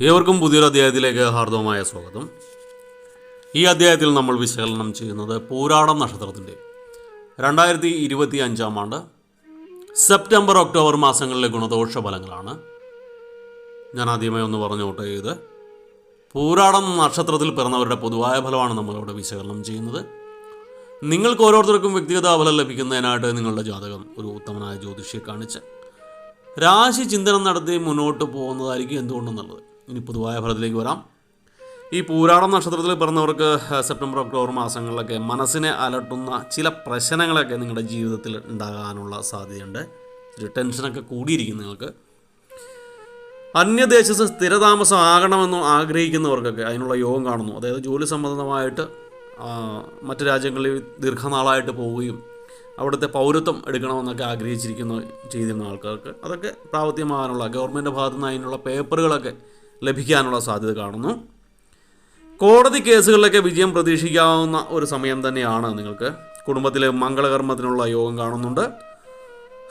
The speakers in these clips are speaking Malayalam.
ഏവർക്കും പുതിയൊരു അധ്യായത്തിലേക്ക് ഹാർദവമായ സ്വാഗതം. ഈ അധ്യായത്തിൽ നമ്മൾ വിശകലനം ചെയ്യുന്നത് പൂരാടം നക്ഷത്രത്തിന്റെ രണ്ടായിരത്തി ഇരുപത്തി അഞ്ചാം ആണ്ട് സെപ്റ്റംബർ ഒക്ടോബർ മാസങ്ങളിലെ ഗുണദോഷ ഫലങ്ങളാണ്. ഞാൻ ആദ്യമായി ഒന്ന് പറഞ്ഞോട്ടെ ഇത് പൂരാടം നക്ഷത്രത്തിൽ പിറന്നവരുടെ പൊതുവായ ഫലമാണ് നമ്മളിവിടെ വിശകലനം ചെയ്യുന്നത്. നിങ്ങൾക്ക് ഓരോരുത്തർക്കും വ്യക്തിഗത ഫലം ലഭിക്കുന്നതിനായിട്ട് നിങ്ങളുടെ ജാതകം ഒരു ഉത്തമനായ ജ്യോതിഷിയെ കാണിച്ച് രാശി ചിന്തനം നടത്തി മുന്നോട്ട് പോകുന്നതായിരിക്കും എന്തുകൊണ്ടും നല്ലത് ഇനി പൊതുവായ ഫലത്തിലേക്ക് വരാം. ഈ പൂരാടം നക്ഷത്രത്തിൽ പിറന്നവർക്ക് സെപ്റ്റംബർ ഒക്ടോബർ മാസങ്ങളിലൊക്കെ മനസ്സിനെ അലട്ടുന്ന ചില പ്രശ്നങ്ങളൊക്കെ നിങ്ങളുടെ ജീവിതത്തിൽ ഉണ്ടാകാനുള്ള സാധ്യതയുണ്ട്. ഒരു ടെൻഷനൊക്കെ കൂടിയിരിക്കും നിങ്ങൾക്ക്. അന്യദേശത്ത് സ്ഥിരതാമസം ആകണമെന്ന് ആഗ്രഹിക്കുന്നവർക്കൊക്കെ അതിനുള്ള യോഗം കാണുന്നു. അതായത് ജോലി സംബന്ധമായിട്ട് മറ്റു രാജ്യങ്ങളിൽ ദീർഘനാളായിട്ട് പോവുകയും അവിടുത്തെ പൗരത്വം എടുക്കണമെന്നൊക്കെ ആഗ്രഹിച്ചിരിക്കുന്ന ചെയ്തിരുന്ന ആൾക്കാർക്ക് അതൊക്കെ പ്രാവർത്തികമാകാനുള്ള ഗവൺമെന്റ് ഭാഗത്തു നിന്ന് അതിനുള്ള പേപ്പറുകളൊക്കെ ലഭിക്കാനുള്ള സാധ്യത കാണുന്നു. കോടതി കേസുകളിലൊക്കെ വിജയം പ്രതീക്ഷിക്കാവുന്ന ഒരു സമയം തന്നെയാണ് നിങ്ങൾക്ക്. കുടുംബത്തിലെ മംഗളകർമ്മത്തിനുള്ള യോഗം കാണുന്നുണ്ട്.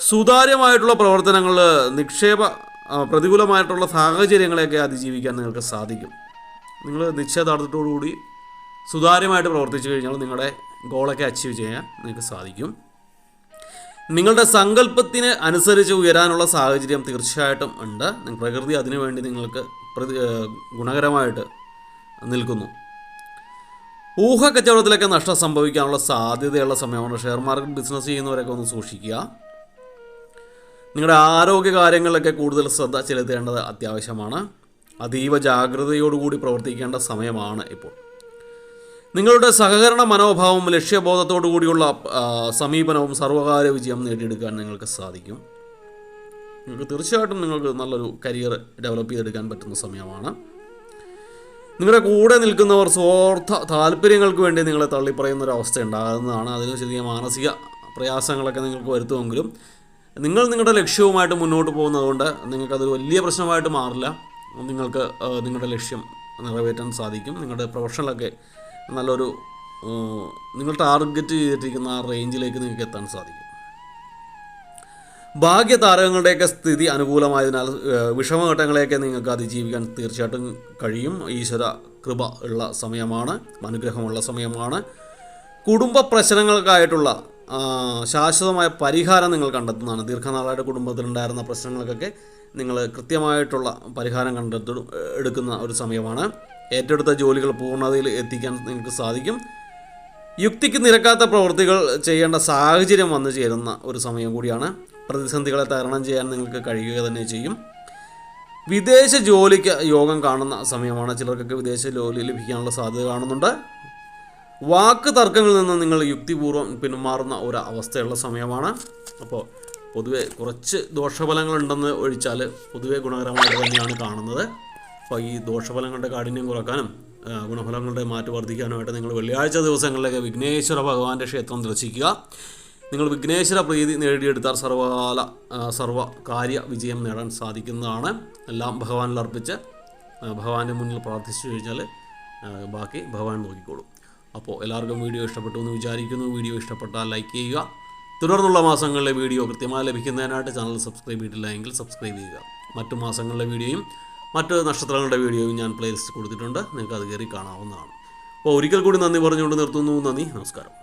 സുതാര്യമായിട്ടുള്ള പ്രവർത്തനങ്ങൾ നിക്ഷേപ പ്രതികൂലമായിട്ടുള്ള സാഹചര്യങ്ങളെയൊക്കെ അതിജീവിക്കാൻ നിങ്ങൾക്ക് സാധിക്കും. നിങ്ങൾ നിശ്ചയദാർഢ്യത്തോടുകൂടി സുതാര്യമായിട്ട് പ്രവർത്തിച്ചു കഴിഞ്ഞാൽ നിങ്ങളുടെ ഗോളൊക്കെ അച്ചീവ് ചെയ്യാൻ നിങ്ങൾക്ക് സാധിക്കും. നിങ്ങളുടെ സങ്കല്പത്തിന് അനുസരിച്ച് ഉയരാനുള്ള സാഹചര്യം തീർച്ചയായിട്ടും ഉണ്ട്. പ്രകൃതി അതിനുവേണ്ടി നിങ്ങൾക്ക് പ്രതി ഗുണകരമായിട്ട് നിൽക്കുന്നു. ഊഹ കച്ചവടത്തിലൊക്കെ നഷ്ടം സംഭവിക്കാനുള്ള സാധ്യതയുള്ള സമയമാണ് ഷെയർ മാർക്കറ്റ് ബിസിനസ് ചെയ്യുന്നവരൊക്കെ ഒന്ന് സൂക്ഷിക്കുക. നിങ്ങളുടെ ആരോഗ്യ കാര്യങ്ങളിലൊക്കെ കൂടുതൽ ശ്രദ്ധ ചെലുത്തേണ്ടത് അത്യാവശ്യമാണ്. അതീവ ജാഗ്രതയോടുകൂടി പ്രവർത്തിക്കേണ്ട സമയമാണ് ഇപ്പോൾ. നിങ്ങളുടെ സഹകരണ മനോഭാവവും ലക്ഷ്യബോധത്തോടു കൂടിയുള്ള സമീപനവും സർവകാല വിജയം നേടിയെടുക്കാൻ നിങ്ങൾക്ക് സാധിക്കും. നിങ്ങൾക്ക് തീർച്ചയായിട്ടും നിങ്ങൾക്ക് നല്ലൊരു കരിയർ ഡെവലപ്പ് ചെയ്തെടുക്കാൻ പറ്റുന്ന സമയമാണ്. നിങ്ങളുടെ കൂടെ നിൽക്കുന്നവർ സ്വാർത്ഥ താല്പര്യങ്ങൾക്ക് വേണ്ടി നിങ്ങളെ തള്ളിപ്പറയുന്ന ഒരു അവസ്ഥ ഉണ്ടാകുന്നതാണ്. അതിന് ചെറിയ മാനസിക പ്രയാസങ്ങളൊക്കെ നിങ്ങൾക്ക് വരുത്തുമെങ്കിലും നിങ്ങൾ നിങ്ങളുടെ ലക്ഷ്യവുമായിട്ട് മുന്നോട്ട് പോകുന്നതുകൊണ്ട് നിങ്ങൾക്കതൊരു വലിയ പ്രശ്നമായിട്ട് മാറില്ല. നിങ്ങൾക്ക് നിങ്ങളുടെ ലക്ഷ്യം നിറവേറ്റാൻ സാധിക്കും. നിങ്ങളുടെ പ്രൊഫഷണലൊക്കെ നല്ലൊരു നിങ്ങൾ ടാർഗറ്റ് ചെയ്തിട്ടിരിക്കുന്ന ആ റേഞ്ചിലേക്ക് നിങ്ങൾക്ക് എത്താൻ സാധിക്കും. ഭാഗ്യതാരകങ്ങളുടെയൊക്കെ സ്ഥിതി അനുകൂലമായതിനാൽ വിഷമഘട്ടങ്ങളെയൊക്കെ നിങ്ങൾക്ക് അതിജീവിക്കാൻ തീർച്ചയായിട്ടും കഴിയും. ഈശ്വര കൃപ ഉള്ള സമയമാണ് അനുഗ്രഹമുള്ള സമയമാണ്. കുടുംബ പ്രശ്നങ്ങൾക്കായിട്ടുള്ള ശാശ്വതമായ പരിഹാരം നിങ്ങൾ കണ്ടെത്തുന്നതാണ്. ദീർഘനാളായിട്ട് കുടുംബത്തിലുണ്ടായിരുന്ന പ്രശ്നങ്ങൾക്കൊക്കെ നിങ്ങൾ കൃത്യമായിട്ടുള്ള പരിഹാരം കണ്ടെത്തു എടുക്കുന്ന ഒരു സമയമാണ്. ഏറ്റെടുത്ത ജോലികൾ പൂർണതയിൽ എത്തിക്കാൻ നിങ്ങൾക്ക് സാധിക്കും. യുക്തിക്ക് നിരക്കാത്ത പ്രവൃത്തികൾ ചെയ്യേണ്ട സാഹചര്യം വന്നു ചേരുന്ന ഒരു സമയം കൂടിയാണ്. പ്രതിസന്ധികളെ തരണം ചെയ്യാൻ നിങ്ങൾക്ക് കഴിയുക തന്നെ ചെയ്യും. വിദേശ ജോലിക്ക് യോഗം കാണുന്ന സമയമാണ് ചിലർക്കൊക്കെ വിദേശ ജോലി ലഭിക്കാനുള്ള സാധ്യത കാണുന്നുണ്ട്. വാക്ക് തർക്കങ്ങളിൽ നിന്ന് നിങ്ങൾ യുക്തിപൂർവം പിന്മാറുന്ന ഒരു അവസ്ഥയുള്ള സമയമാണ്. അപ്പോൾ പൊതുവെ കുറച്ച് ദോഷഫലങ്ങളുണ്ടെന്ന് ഒഴിച്ചാൽ പൊതുവെ ഗുണകരമായിട്ട് തന്നെയാണ് കാണുന്നത്. അപ്പോൾ ഈ ദോഷഫലങ്ങളുടെ കാഠിന്യം കുറക്കാനും ഗുണഫലങ്ങളുടെ മാറ്റ് വർദ്ധിക്കാനുമായിട്ട് നിങ്ങൾ വെള്ളിയാഴ്ച ദിവസങ്ങളിലൊക്കെ വിഘ്നേശ്വര ഭഗവാന്റെ ക്ഷേത്രം ദർശിക്കുക. നിങ്ങൾ വിഘ്നേശ്വര പ്രീതി നേടിയെടുത്താൽ സർവകാല സർവ കാര്യ വിജയം നേടാൻ സാധിക്കുന്നതാണ്. എല്ലാം ഭഗവാനിൽ അർപ്പിച്ച് ഭഗവാന്റെ മുന്നിൽ പ്രാർത്ഥിച്ചു കഴിഞ്ഞാൽ ബാക്കി ഭഗവാൻ നോക്കിക്കോളും. അപ്പോൾ എല്ലാവർക്കും വീഡിയോ ഇഷ്ടപ്പെട്ടു എന്ന് വിചാരിക്കുന്നു. വീഡിയോ ഇഷ്ടപ്പെട്ടാൽ ലൈക്ക് ചെയ്യുക. തുടർന്നുള്ള മാസങ്ങളിലെ വീഡിയോ കൃത്യമായി ലഭിക്കുന്നതിനായിട്ട് ചാനൽ സബ്സ്ക്രൈബ് ചെയ്തിട്ടില്ല എങ്കിൽ സബ്സ്ക്രൈബ് ചെയ്യുക. മറ്റു മാസങ്ങളിലെ വീഡിയോയും മറ്റ് നക്ഷത്രങ്ങളുടെ വീഡിയോയും ഞാൻ പ്ലേലിസ്റ്റ് കൊടുത്തിട്ടുണ്ട്. നിങ്ങൾക്ക് അത് കയറി കാണാവുന്നതാണ്. അപ്പോൾ ഒരിക്കൽ കൂടി നന്ദി പറഞ്ഞുകൊണ്ട് നിർത്തുന്നു. നന്ദി നമസ്കാരം.